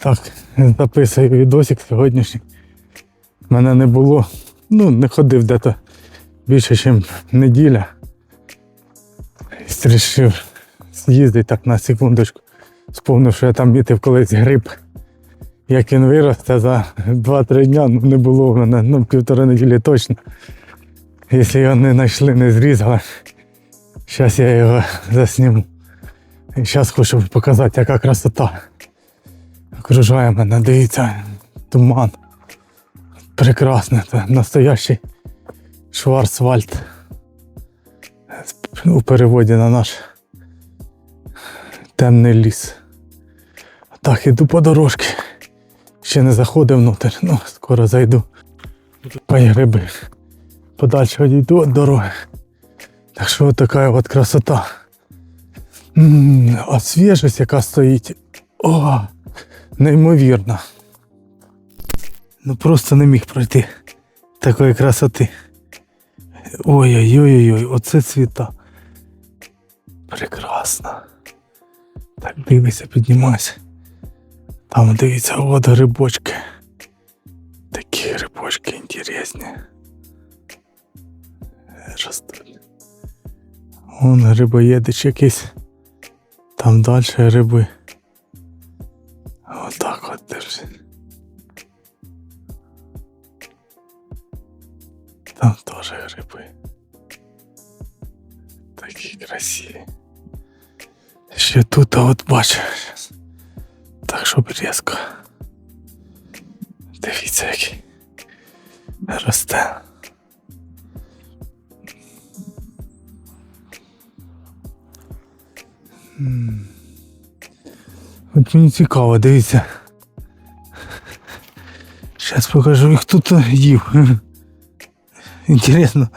Так, записую відосик сьогоднішній. Мене не було. Ну, не ходив де-то більше, ніж неділя. І вирішив з'їздити так на секундочку. Сповнив, що я там мітив колись гриб. Як він виросте за 2-3 дня, ну не було в мене, ну півтори неділі точно. Якщо його не знайшли, не зрізали. Зараз я його засніму. І зараз хочу показати, яка красота. Окружає мене, дивіться, туман. Прекрасне, це настоящий Шварцвальд. У переводі на наш темний ліс. Так, іду по дорожці. Ще не заходив внутрь, ну скоро зайду. Пай гриби. Подальше відійду від дороги. Так що така от красота. М, А свіжість, яка стоїть. О, неймовірно. Ну просто не міг пройти такої красоти. Ой-ой-ой, оце цвіта. Прекрасно. Так, дивися, піднімайся. Там дивіться, от грибочки. Такі грибочки інтересні. Ростуть. Вон грибоєдич якийсь. Там далі гриби. Держи. Там теж гриби. Такі красиві. Ще тут, а от бачу. Так, щоб різко. Дивіться, який росте. От мені цікаво, дивіться. Зараз покажу, їх тут їв. Інтересно,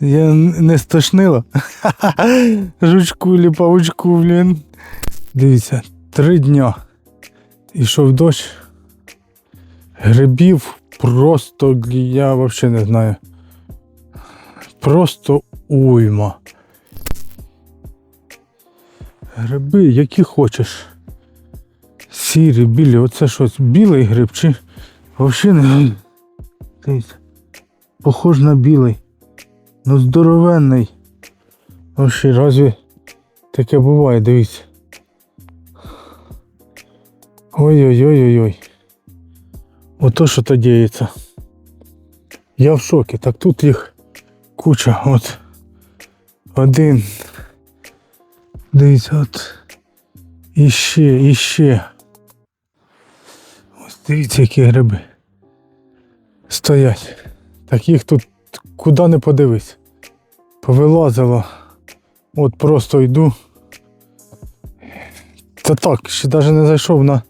я не стошнило. Жучку или павучку, блін. Дивіться, три дня. Ішов дощ. Грибів просто я взагалі не знаю. Просто уйма. Гриби, які хочеш. Сірі, білі, оце щось білий гриб чи не. Похож на білий. Ну здоровенний. Вообще, разве таке буває, дивіться. Ой-ой-ой-ой-ой. Ото що то діється. Я в шокі. Так тут їх куча. От один. Дивіться, от. Іще, іще. Ось дивіться, які гриби. Стоять. Так їх тут куди не подивись. Повилазило. От просто йду. Та так, ще навіть не зайшов на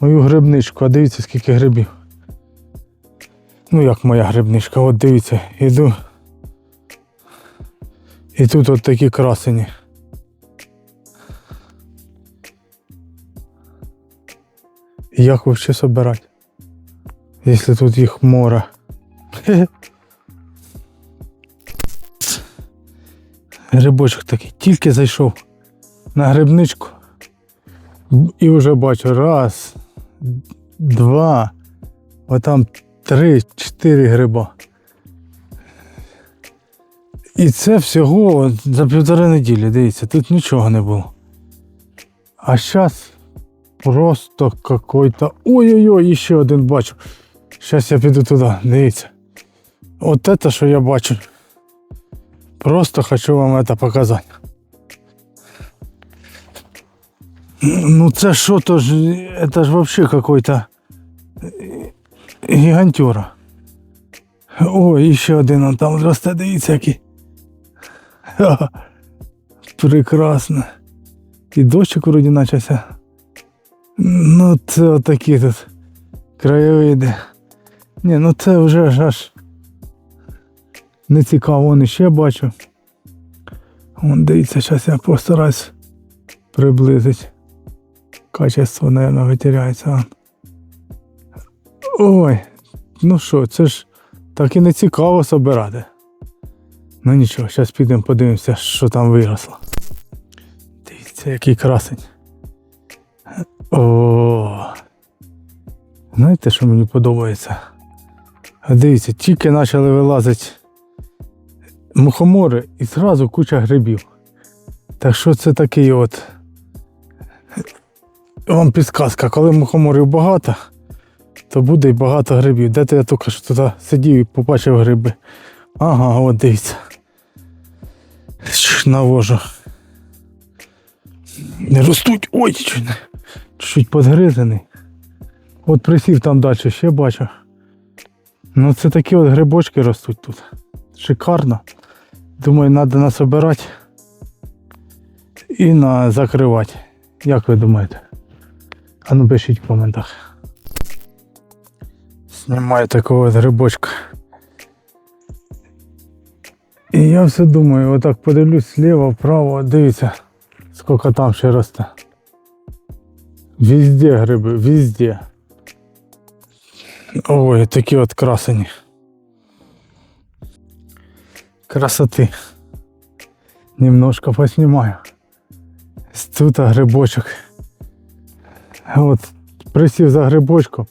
мою грибничку, а дивіться скільки грибів. Ну як моя грибничка, от дивіться, йду. І тут от такі красені. Як вообще собирати? Якщо тут їх море. Грибочок такий, тільки зайшов на грибничку. І вже бачу раз, два, отам три, чотири гриба. І це всього за півтори неділі, дивіться, тут нічого не було. А зараз просто какой-то. Ой-ой-ой, ще один бачу. Зараз я піду туди, дивіться. От це, що я бачу. Просто хочу вам це показати. Ну це що то ж, это ж вообще какой-то гігантюра. О, і ще один он там росте, дивіться який. Прекрасно. І дощик вроді начався. Ну це отакі тут краєвиди. Ні, ну це вже ж аж не цікаво, вон іще бачу. Вон дивіться, зараз я постараюсь приблизити. Качество, мабуть, витеряється. Ой, ну що, це ж так і не цікаво собирати. Ну нічого, зараз підемо подивимося, що там виросло. Дивіться, який красень. О, Знаєте, що мені подобається? Дивіться, тільки почали вилазити мухомори і зразу куча грибів. Так що це такий от. Вам підказка, коли мухоморів багато, то буде й багато грибів. Де то я тільки що туди сидів і побачив гриби. Ага, от дивіться. Навожу. Не ростуть. Ой, чуть, не- чуть подгризаний. От присів там далі, ще бачу. Ну це такі от грибочки ростуть тут. Шикарно. Думаю, треба насобирати і на закривати. Як ви думаєте? А ну пишіть в коментах. Знімаю такого грибочка. І я все думаю, отак подивлюсь слева, вправо, дивіться, скільки там ще росте. Везде гриби, везде. Ой, такі от красені. Красоти. Немножко поснимаю. Тут грибочок. От присів за грибочком.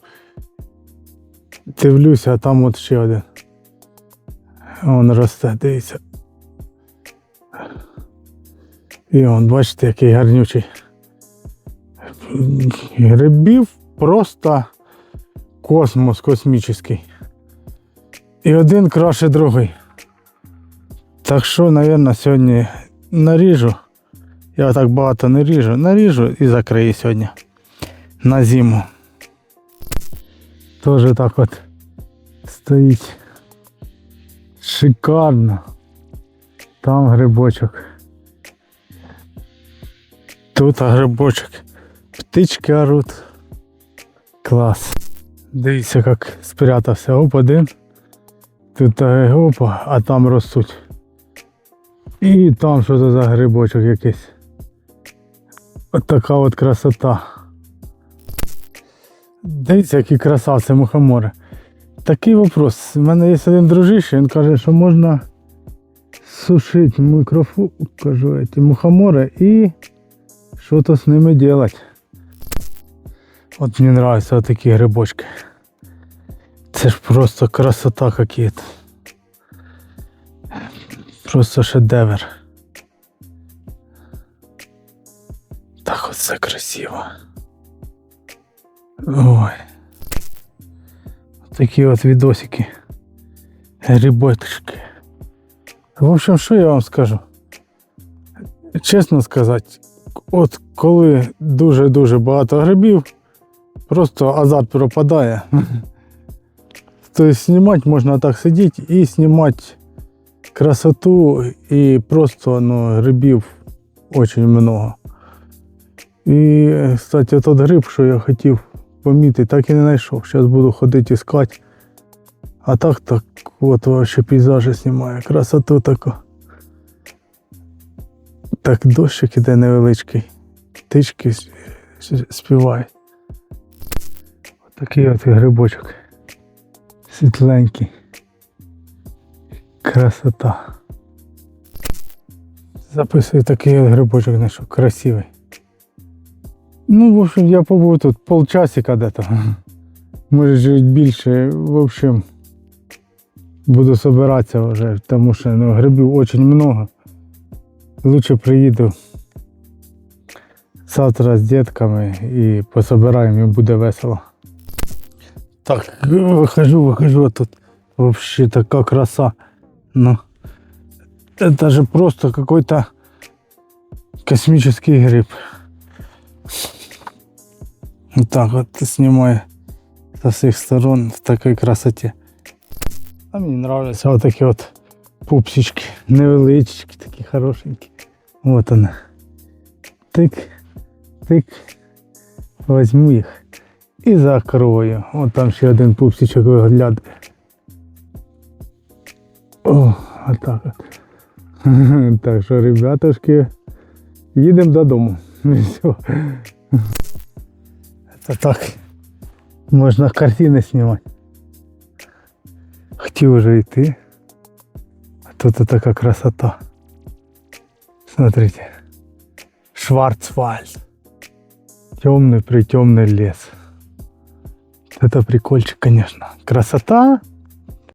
Дивлюся, а там от ще один. Вон росте, дивіться. І он, бачите, який гарнючий. Грибів просто космос космічний. І один краще другий. Так що, мабуть, сьогодні наріжу. Я так багато не ріжу, наріжу і закрию сьогодні на зиму. Тоже так от стоїть. Шикарно. Там грибочок. Тут грибочок. Птички орут. Клас. Дивіться, як спрятався. Оп, один. Тут е, опа, а там ростуть. І там що це за грибочок якийсь. От така от красота. Дивіться, які красавці мухомори. Такий вопрос. У мене є один дружище, він каже, що можна сушити мікрофон, кажу, ці мухомори і що-то з ними робити. От мені подобаються такі грибочки. Це ж просто красота какие-то. Просто шедевр. Так от це красиво. Ой. Такі от відосики. Грибочки. В общем, що я вам скажу? Чесно сказати, от коли дуже-дуже багато грибів, просто азарт пропадає. Тобто знімати можна так сидіти і знімати красоту і просто ну, грибів дуже много. І, кстати, тот гриб, що я хотів помітити, так і не знайшов. Зараз буду ходити іскати. А так так от вообще пейзажі знімаю. Красоту таку. Так дощик іде невеличкий. Птички співають. Отакий от грибочок. Світленький. Красота. Записую такий грибочок знайшов. Красивий. Ну, в общем, я побув тут полчасика где-то. Може чуть більше. В общем, буду собиратися вже, тому що ну, грибів дуже много. Лучше приїду завтра з дітками і пособираємо, і буде весело. Так, вихожу, вихожу, а тут вообще така краса. Ну, это же просто какой-то космический гриб. Вот так вот снимаю со всех сторон в такой красоте. А мені нравятся вот такие вот пупсички, невеличкі, такі хорошенькі. Вот она. Тик, тик. Возьму їх і закрою. От там ще один пупсичок виглядає. О, отак от. Так що, ребятушки, їдемо додому. Все. Це так. Можна картини знімати. Хотів уже йти. А тут така красота. Смотрите. Шварцвальд. Темный притемный лес. Это прикольчик, конечно. Красота.